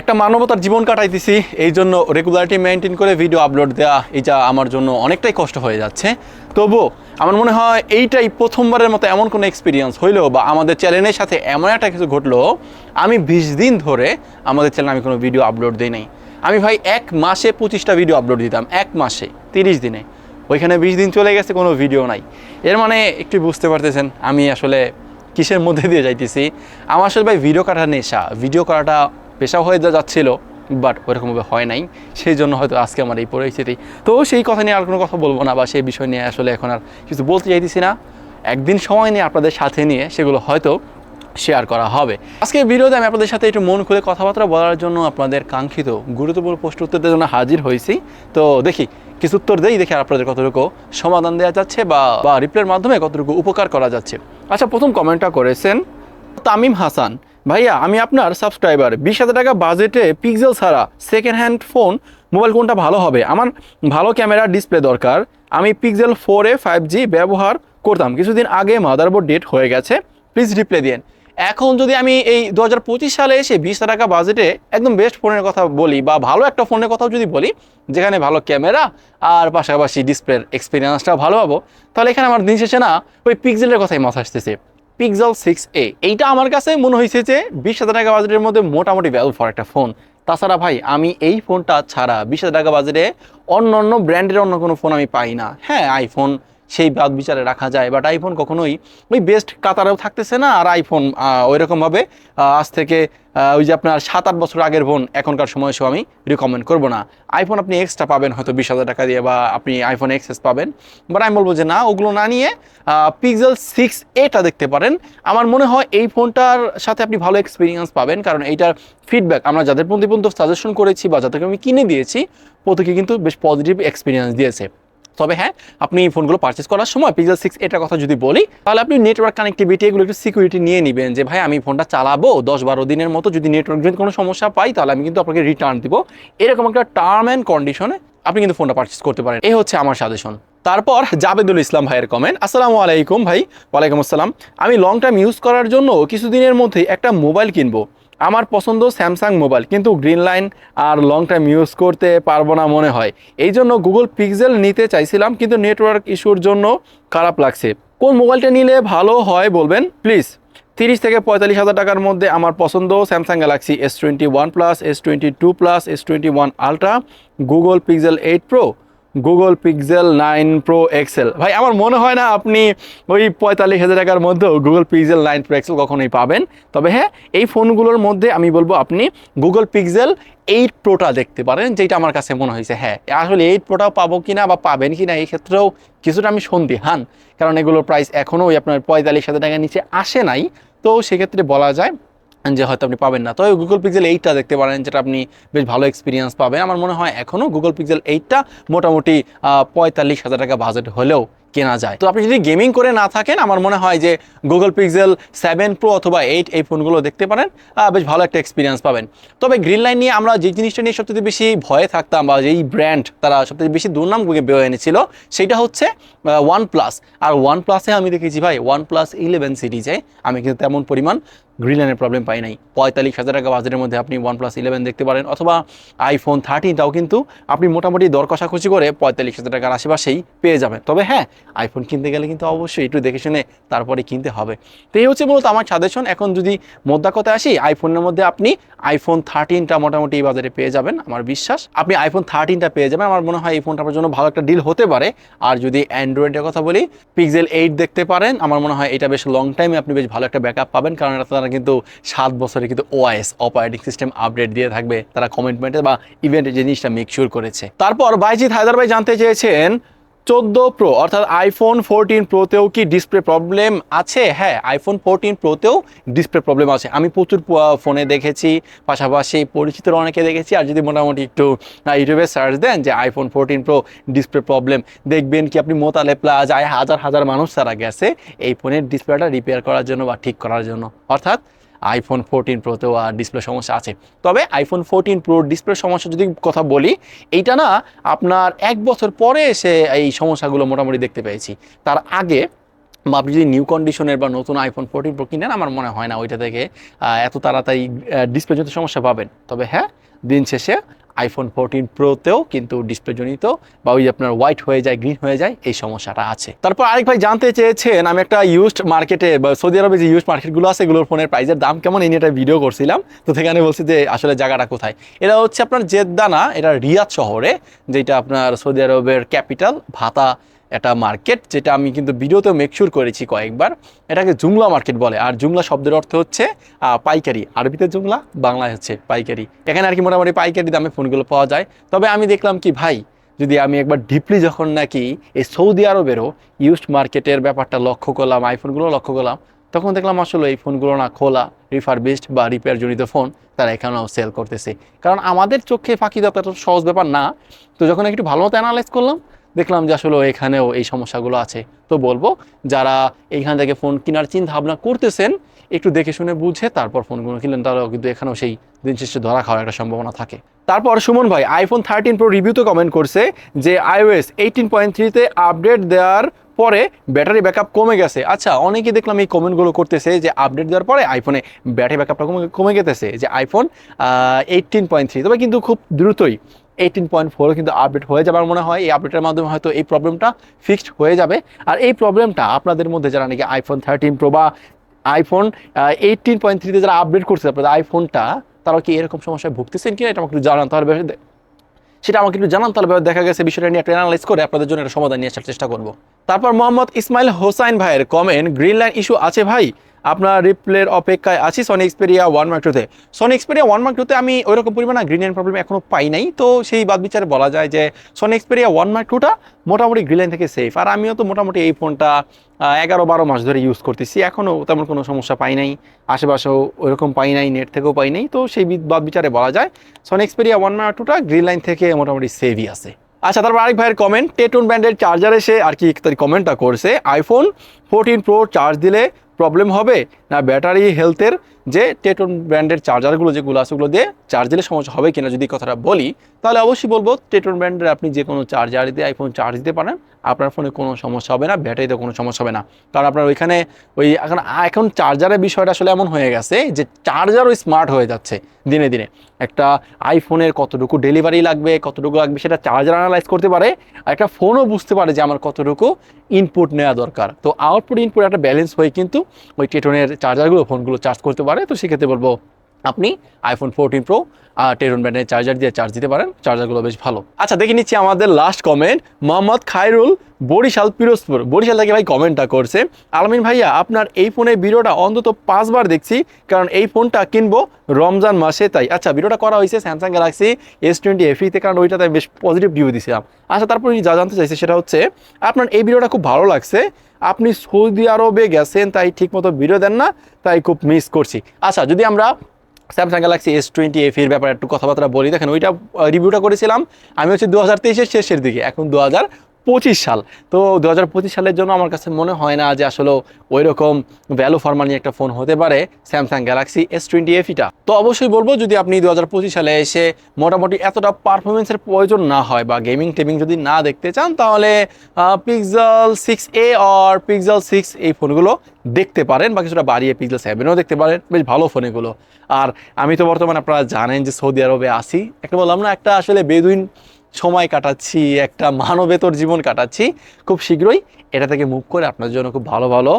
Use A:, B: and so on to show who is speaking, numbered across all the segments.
A: একটা মানবতার জীবন কাটাইতেছি এই জন্য রেগুলারিটি মেনটেন করে ভিডিও আপলোড দেওয়া এটা আমার জন্য অনেকটাই কষ্ট হয়ে যাচ্ছে। তবুও আমার মনে হয় এইটাই প্রথমবারের মতো এমন কোনো এক্সপিরিয়েন্স হইল বা আমাদের চ্যানেলের সাথে এমন একটা কিছু ঘটলো, আমি বিশ দিন ধরে আমাদের চ্যানেলে আমি কোনো ভিডিও আপলোড দিই নাই। আমি ভাই এক মাসে পঁচিশটা ভিডিও আপলোড দিতাম, এক মাসে, তিরিশ দিনে। ওইখানে বিশ দিন চলে গেছে, কোনো ভিডিও নাই। এর মানে একটু বুঝতে পারতেছেন, আমি আসলে কিসের মধ্যে দিয়ে যাইতেছি? আমার আসলে ভাই ভিডিও কাটার নেশা ভিডিও করাটা পেশা হয়ে যাচ্ছিল বাট ওরকমভাবে হয় নাই। সেই জন্য হয়তো আজকে আমার এই পরিস্থিতি। তো সেই কথা নিয়ে আর কোনো কথা বলব না, বা সেই বিষয় নিয়ে আসলে এখন আর কিছু বলতে চাইতেছি না। একদিন সময় নিয়ে আপনাদের সাথে নিয়ে সেগুলো হয়তো শেয়ার করা হবে। আজকে ভিডিওতে আমি আপনাদের সাথে একটু মন খুলে কথাবার্তা বলার জন্য আপনাদের কাঙ্ক্ষিত গুরুত্বপূর্ণ প্রশ্ন উত্তরের জন্য হাজির হয়েছি। তো দেখি, কিছু উত্তর দেই, দেখি আপনাদের কতটুকু সমাধান দেওয়া যাচ্ছে বা বা রিপ্লের মাধ্যমে কতটুকু উপকার করা যাচ্ছে। আচ্ছা প্রথম কমেন্টটা করেছেন তামিম হাসান। ভাইয়া, আমি আপনার সাবস্ক্রাইবার বিশ হাজার টাকা বাজেটে পিক্সেল ছাড়া সেকেন্ড হ্যান্ড ফোন মোবাইল কোনটা ভালো হবে? আমার ভালো ক্যামেরা ডিসপ্লে দরকার। আমি Pixel four A five G ব্যবহার করতাম। কিছুদিন আগে মাদারবোর্ড ডেট হয়ে গেছে। প্লিজ রিপ্লে দিন এখন যদি আমি এই দু হাজার পঁচিশ সালে এসে বিশ টাকা বাজেটে একদম বেস্ট ফোনের কথা বলি বা ভালো একটা ফোনের কথাও যদি বলি, যেখানে ভালো ক্যামেরা আর পাশাপাশি ডিসপ্লের এক্সপিরিয়েন্সটা ভালো পাবো, তাহলে এখানে আমার দিন শেষে না ওই পিক্সেলের কথাই মাথা আসতেছে। পিক্সেল সিক্স এ এইটা আমার কাছে মনে হয়েছে যে বিশ হাজার টাকা বাজেটের মধ্যে মোটামুটি ভ্যালু ফর একটা ফোন তাছাড়া ভাই, আমি এই ফোনটা ছাড়া বিশ হাজার টাকা বাজেটে অন্য অন্য ব্র্যান্ডের অন্য কোনো ফোন আমি পাই না। হ্যাঁ আইফোন সেই বাদ বিচারে রাখা যায়। বাট আইফোন কখনোই, ওই বেস্ট কাতারেও থাকতেছে না, আর আইফোন ওই রকমভাবে আজ থেকে ওই যে আপনার সাত আট বছর আগের ফোন এখনকার সময় সব আমি রিকমেন্ড করব না। আইফোন আপনি এক্সট্রা পাবেন, হয়তো বিশ হাজার টাকা দিয়ে বা আপনি আইফোন এক্সএস পাবেন। বাট আমি বলব যে না, ওগুলো না নিয়ে পিক্সেল সিক্স এটা দেখতে পারেন। আমার মনে হয় এই ফোনটার সাথে আপনি ভালো এক্সপিরিয়েন্স পাবেন, কারণ এইটার ফিডব্যাক আমরা যাদের পর্যন্ত সাজেশন করেছি বা যাদেরকে আমি কিনে দিয়েছি, প্রত্যেকে কিন্তু বেশ পজিটিভ এক্সপিরিয়েন্স দিয়েছে। তবে হ্যাঁ আপনি এই ফোনগুলো পারচেস করার সময় পিক্সেল সিক্স এটার কথা যদি বলি, তাহলে আপনি নেটওয়ার্ক কানেক্টিভিটি এগুলো একটু সিকিউরিটি নিয়ে নেবেন যে, ভাই, আমি ফোনটা চালাবো দশ বারো দিনের মতো, যদি নেটওয়ার্ক যদি কোনো সমস্যা পাই, তাহলে আমি কিন্তু আপনাকে রিটার্ন দিব। এরকম একটা টার্ম অ্যান্ড কন্ডিশনে আপনি কিন্তু ফোনটা পারচেস করতে পারেন। এই হচ্ছে আমার সাজেশন তারপর জাবেদুল ইসলাম ভাইয়ের কমেন্ট আসসালামু আলাইকুম ভাই, ওয়ালাইকুম আসসালাম। আমি লং টাইম ইউজ করার জন্য কিছুদিনের মধ্যেই একটা মোবাইল কিনবো। আমার পছন্দ স্যামসাং মোবাইল, কিন্তু গ্রিন লাইন আর লং টাইম ইউজ করতে পারব না মনে হয়। এই জন্য গুগল পিক্সেল নিতে চাইছিলাম, কিন্তু নেটওয়ার্ক ইস্যুর জন্য খারাপ লাগছে। কোন মোবাইলটা নিলে ভালো হয় বলবেন? প্লিজ তিরিশ থেকে পঁয়তাল্লিশ হাজার টাকার মধ্যে আমার পছন্দ Samsung Galaxy S twenty one plus S twenty two plus S twenty one ultra Google Pixel eight pro Google Pixel nine pro XL ভাই, আমার মনে হয় না আপনি ওই পঁয়তাল্লিশ হাজার টাকার মধ্যেও Google Pixel nine pro XL কখনোই পাবেন। তবে হ্যাঁ এই ফোনগুলোর মধ্যে আমি বলব আপনি গুগল পিক্সেল এইট প্রোটা দেখতে পারেন, যেটা আমার কাছে মনে হয়েছে হ্যাঁ। আসলে এইট প্রোটাও পাবো কি না বা পাবেন কিনা, এই ক্ষেত্রেও কিছুটা আমি সন্দিহান। কারণ এগুলোর প্রাইস এখনও আপনার পঁয়তাল্লিশ হাজার টাকার নিচে আসে নাই। তো সেক্ষেত্রে বলা যায় যে হয়তো আপনি পাবেন না। তবে গুগল পিক্সেল এইটটা দেখতে পারেন, যেটা আপনি বেশ ভালো এক্সপিরিয়েন্স পাবেন। আমার মনে হয় এখনও গুগল পিক্সেল এইটটা মোটামুটি পঁয়তাল্লিশ হাজার টাকা বাজেট হলেও কেনা যায়। তো আপনি যদি গেমিং করে না থাকেন, আমার মনে হয় যে গুগল পিক্সেল সেভেন প্রো অথবা এইট এই ফোনগুলো দেখতে পারেন বেশ ভালো একটা এক্সপিরিয়েন্স পাবেন। তবে গ্রিন লাইন নিয়ে আমরা যে জিনিসটা নিয়ে সবথেকে বেশি ভয়ে থাকতাম বা যেই ব্র্যান্ড তারা সবথেকে বেশি দুর্নাম বেয়ে এনেছিল, সেটা হচ্ছে ওয়ান প্লাস আর ওয়ান প্লাসে আমি দেখেছি ভাই ওয়ান প্লাস ইলেভেন সিরিজে আমি কিন্তু তেমন পরিমাণ গ্রিন লাইনের প্রবলেম পাই নাই। পঁয়তাল্লিশ হাজার টাকা বাজারের মধ্যে আপনি ওয়ান প্লাস ইলেভেন দেখতে পারেন, অথবা আইফোন থার্টিনটাও কিন্তু আপনি মোটামুটি দর কষাকষি করে পঁয়তাল্লিশ হাজার টাকার আশেপাশেই পেয়ে যাবেন। তবে হ্যাঁ আইফোন কিনতে গেলে কিন্তু অবশ্যই একটু দেখে শুনে তারপরে কিনতে হবে। তো এই হচ্ছে মূলত আমার সাজেশন এখন যদি মোদ্দা কথায় আসি আইফোনের মধ্যে আপনি আইফোন থার্টিনটা মোটামুটি এই বাজারে পেয়ে যাবেন, আমার বিশ্বাস। আপনি আইফোন থার্টিনটা পেয়ে যাবেন, আমার মনে হয় এই ফোনটা আপনার জন্য ভালো একটা ডিল হতে পারে। আর যদি অ্যান্ড্রয়েডের কথা বলি পিক্সেল এইট দেখতে পারেন, আমার মনে হয় এটা বেশ লং টাইমে আপনি বেশ ভালো একটা ব্যাকআপ পাবেন, কারণ এটা কিন্তু সাত বছরে কিন্তু ওআইএস অপারেটিং সিস্টেম আপডেট দিয়ে থাকবে তারা কমিটমেন্টে বা ইভেন্টে জিনিসটা মেকশিওর করেছে। তারপর বাইজিৎ হায়দার ভাই জানতে চেয়েছেন চোদ্দ প্রো অর্থাৎ আইফোন ফোরটিন প্রোতেও কি ডিসপ্লে প্রবলেম আছে? হ্যাঁ আইফোন ফোরটিন প্রোতেও ডিসপ্লে প্রবলেম আছে। আমি প্রচুর ফোনে দেখেছি, পাশাপাশি পরিচিত অনেকে দেখেছি। আর যদি মোটামুটি একটু ইউটিউবে সার্চ দেন যে iPhone fourteen pro display problem দেখবেন কি আপনি মোতালে প্লাস আয় হাজার হাজার মানুষ তারা গেছে এই ফোনের ডিসপ্লেটা রিপেয়ার করার জন্য বা ঠিক করার জন্য। অর্থাৎ আইফোন ফোরটিন প্রোতেও আর ডিসপ্লে সমস্যা আছে। তবে আইফোন ফোরটিন প্রো ডিসপ্লে সমস্যা যদি কথা বলি, এইটা না আপনার এক বছর পরে এসে এই সমস্যাগুলো মোটামুটি দেখতে পেয়েছি। তার আগে বা আপনি যদি নিউ কন্ডিশনের বা নতুন আইফোন ফোরটিন প্রো কিনেন, আমার মনে হয় না ওইটা থেকে এত তাড়াতাড়ি ডিসপ্লে যত সমস্যা পাবেন। তবে হ্যাঁ দিন শেষে আইফোন ফোরটিন প্রোতেও কিন্তু ডিসপ্লে জনিত বা ওই আপনার হোয়াইট হয়ে যায় গ্রিন হয়ে যায়, এই সমস্যাটা আছে। তারপর আরেক ভাই জানতে চেয়েছেন, আমি একটা ইউজড মার্কেটে বা সৌদি আরবে যে ইউজড মার্কেটগুলো আছে, এগুলোর ফোনের প্রাইসের দাম কেমন, এই নিয়ে একটা ভিডিও করছিলাম। তো সেখানে বলছি যে, আসলে জায়গাটা কোথায়? এটা হচ্ছে আপনার জেদ্দানা, এটা রিয়াদ শহরে, যেটা আপনার সৌদি আরবের ক্যাপিটাল ভাতা একটা মার্কেট যেটা আমি কিন্তু ভিডিওতেও মেকশিওর করেছি কয়েকবার। এটাকে জুমলা মার্কেট বলে। আর জুমলা শব্দের অর্থ হচ্ছে পাইকারি। আরবিতে জুমলা, বাংলায় হচ্ছে পাইকারি। এখানে আর কি মোটামুটি পাইকারি দামে ফোনগুলো পাওয়া যায়। তবে আমি দেখলাম কি, ভাই, যদি আমি একবার ডিপলি যখন নাকি এই সৌদি আরবেরও ইউজড মার্কেটের ব্যাপারটা লক্ষ্য করলাম আইফোনগুলো লক্ষ্য করলাম, তখন দেখলাম আসলে এই ফোনগুলো না খোলা রিফার রিফারবিস্ট বা রিপেয়ার জনিত ফোন তারা এখানেও সেল করতেছে। কারণ আমাদের চোখে ফাঁকি দেওয়া তো সহজ ব্যাপার না। তো যখন একটু ভালো মতো অ্যানালাইজ করলাম দেখলাম যে আসলে এখানেও এই সমস্যাগুলো আছে। তো বলব, যারা এইখান থেকে ফোন কেনার চিন্তা ভাবনা করতেছেন, একটু দেখে শুনে বুঝে তারপর ফোনগুলো কিনলেন তারাও কিন্তু এখানেও সেই দিন শেষে ধরা খাওয়ার একটা সম্ভাবনা থাকে। তারপর সুমন ভাই আইফোন থার্টিন প্রো রিভিউতে কমেন্ট করছে যে আইওএস এইটিন পয়েন্ট থ্রিতে আপডেট দেওয়ার পরে ব্যাটারি ব্যাকআপ কমে গেছে। আচ্ছা অনেকে দেখলাম এই কমেন্টগুলো করতেছে যে আপডেট দেওয়ার পরে আইফোনে ব্যাটারি ব্যাকআপটা কমে কমে গেতেছে। যে আইফোন এইটিন পয়েন্ট থ্রি তবে কিন্তু খুব দ্রুতই এইটিন পয়েন্ট ফোরও কিন্তু আপডেট হয়ে যাবে আমার মনে হয়। এই আপডেটের মাধ্যমে হয়তো এই প্রবলেমটা ফিক্সড হয়ে যাবে। আর এই প্রবলেমটা আপনাদের মধ্যে যারা নাকি আইফোন থার্টিন প্রো বা আইফোন এইটিন পয়েন্ট থ্রিতে যারা আপডেট করছে আপনাদের আইফোনটা তারা কি এরকম সমস্যায় ভুগতেছেন কিনা? এটা আমাকে জানান, তাহলে সেটা আমাকে একটু জানান, তাহলে দেখা গেছে বিষয়টা নিয়ে একটা অ্যানালাইজ করে আপনাদের জন্য একটা সমাধান নিয়ে আসার চেষ্টা করব। তারপর মোহাম্মদ ইসমাইল হোসাইন ভাইয়ের কমেন্ট গ্রিন লাইন ইস্যু আছে ভাই? আপনার রিপ্লের অপেক্ষায় আছি সনি এক্সপেরিয়া ওয়ান মার্ক টুতে সনি এক্সপেরিয়া ওয়ান মার্ক টুতে আমি ওইরকম পরিমাণ গ্রিন লাইন প্রবলেম এখনও পাই নাই। তো সেই বাদ বিচারে বলা যায় যে সনি এক্সপেরিয়া ওয়ান মার্ক টুটা মোটামুটি গ্রিন লাইন থেকে সেফ আর আমিও তো মোটামুটি এই ফোনটা এগারো বারো মাস ধরে ইউজ করতেছি। এখনও তেমন কোনো সমস্যা পাই নাই। আশেপাশেও ওইরকম পাই নাই নেট থেকেও পাই নাই। তো সেই বাদ বিচারে বলা যায় সনি এক্সপেরিয়া ওয়ান মার্ক টুটা গ্রিন লাইন থেকে মোটামুটি সেভই আছে। আচ্ছা তারপর আরেক ভাইয়ের কমেন্ট টেটুন ব্র্যান্ডের চার্জার এসে আর কি তার কমেন্টটা করছে। আইফোন ফোরটিন প্রো চার্জ দিলে প্রবলেম হবে, না ব্যাটারি হেলথের যে টেটন ব্র্যান্ডের চার্জারগুলো যেগুলো আছে ওগুলো দিয়ে চার্জ দিলে সমস্যা হবে কিনা যদি কথাটা বলি, তাহলে অবশ্যই বলব টেটন ব্র্যান্ডের আপনি যে কোনো চার্জার দিয়ে আইফোন চার্জ দিতে পারেন, আপনার ফোনে কোনো সমস্যা হবে না ব্যাটারিতে কোনো সমস্যা হবে না। কারণ আপনার ওইখানে ওই এখন এখন চার্জারের বিষয়টা আসলে এমন হয়ে গেছে যে চার্জারও স্মার্ট হয়ে যাচ্ছে দিনে দিনে। একটা আইফোনের কতটুকু ডেলিভারি লাগবে, কতটুকু লাগবে সেটা চার্জার অ্যানালাইজ করতে পারে, আর একটা ফোনও বুঝতে পারে যে আমার কতটুকু ইনপুট নেওয়া দরকার। তো আউটপুট ইনপুট একটা ব্যালেন্স হয়ে কিন্তু ওই টেটনের চার্জারগুলো ফোনগুলো চার্জ করতে পারে তো সেক্ষেত্রে বলব আপনি আইফোন ফোরটিন প্রো টেরন ব্র্যান্ডের চার্জার দিয়ে চার্জ দিতে পারেন। চার্জারগুলো বেশ ভালো। আচ্ছা দেখে নিচ্ছি আমাদের লাস্ট কমেন্ট মোহাম্মদ খায়রুল বরিশাল পিরোজপুর। বরিশাল থেকে ভাই কমেন্টটা করছে। আলমিন ভাইয়া, আপনার এই ফোনের ভিডিওটা অন্তত পাঁচবার দেখছি, কারণ এই ফোনটা কিনবো রমজান মাসে, তাই। আচ্ছা ভিডিওটা করা হয়েছে স্যামসাং গ্যালাক্সি এস টোয়েন্টি এফিতে কারণ ওইটাতে বেশ পজিটিভ রিভিউ দিয়েছিলাম আচ্ছা তারপর যা জানতে চাইছে সেটা হচ্ছে, আপনার এই ভিডিওটা খুব ভালো লাগছে। আপনি সৌদি আরবে গেছেন, তাই ঠিকমতো ভিডিও দেন না, তাই খুব মিস করছি। আচ্ছা যদি আমরা Samsung Galaxy S twenty F এর ব্যাপারে একটু কথাবার্তা বলি। দেখেন, ওইটা রিভিউটা করেছিলাম। আমি হচ্ছে দু হাজার তেইশের শেষের দিকে। এখন দু হাজার পঁচিশ সাল। তো দু হাজার পঁচিশ সালের জন্য আমার কাছে মনে হয় না যে আসলে ওই রকম ভ্যালু ফর মানি একটা ফোন হতে পারে স্যামসাং গ্যালাক্সি এস টোয়েন্টি এফিটা তো অবশ্যই বলব, যদি আপনি দু হাজার পঁচিশ সালে এসে মোটামুটি এতটা পারফরমেন্সের প্রয়োজন না হয় বা গেমিং টেমিং যদি না দেখতে চান, তাহলে পিক্সেল সিক্স এ আর পিক্সেল সিক্স এই ফোনগুলো দেখতে পারেন বা কিছুটা বাড়িয়ে পিক্সেল সেভেনও দেখতে পারেন। বেশ ভালো ফোন এগুলো আর আমি তো বর্তমানে আপনারা জানেন যে সৌদি আরবে আসি একটা বললাম না, একটা আসলে বেদুইন সময় কাটাচ্ছি, একটা মানবেতর জীবন কাটাচ্ছি খুব শীঘ্রই। এটা থেকে মুভ করে আপনার জন্য খুব ভালো ভালো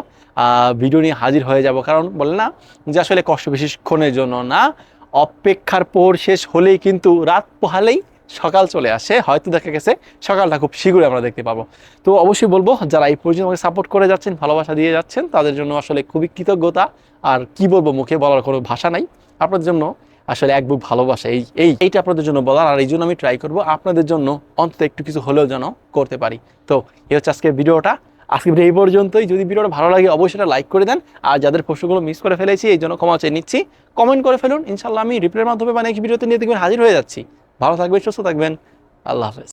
A: ভিডিও নিয়ে হাজির হয়ে যাব। কারণ বলে না যে আসলে কষ্ট বেশিক্ষণের জন্য না, অপেক্ষার পর শেষ হলেই কিন্তু রাত পোহালেই সকাল চলে আসে। হয়তো দেখা গেছে সকালটা খুব শীঘ্রই আমরা দেখতে পাবো। তো অবশ্যই বলব, যারা এই পর্যন্ত আমাকে সাপোর্ট করে যাচ্ছেন, ভালোবাসা দিয়ে যাচ্ছেন, তাদের জন্য আসলে খুবই কৃতজ্ঞতা। আর কি বলব, মুখে বলার কোনো ভাষা নাই। আপনার জন্য আসলে এক বুক ভালোবাসা। এই এই, এইটা আপনাদের জন্য বলার, আর এই জন্য আমি ট্রাই করব। আপনাদের জন্য অন্তত একটু কিছু হলেও যেন করতে পারি। তো, এই হচ্ছে আজকে ভিডিওটা। আজকে এই পর্যন্তই। যদি ভিডিওটা ভালো লাগে, অবশ্যই এটা লাইক করে দেন। আর যাদের প্রশ্নগুলো মিস করে ফেলেছি, এই জন্য ক্ষমা চেয়ে নিচ্ছি। কমেন্ট করে ফেলুন। ইনশাল্লাহ আমি রিপ্লের মাধ্যমে মানে ভিডিওতে নিয়ে দেখবেন হাজির হয়ে যাচ্ছি। ভালো থাকবেন, সুস্থ থাকবেন। আল্লাহ হাফেজ।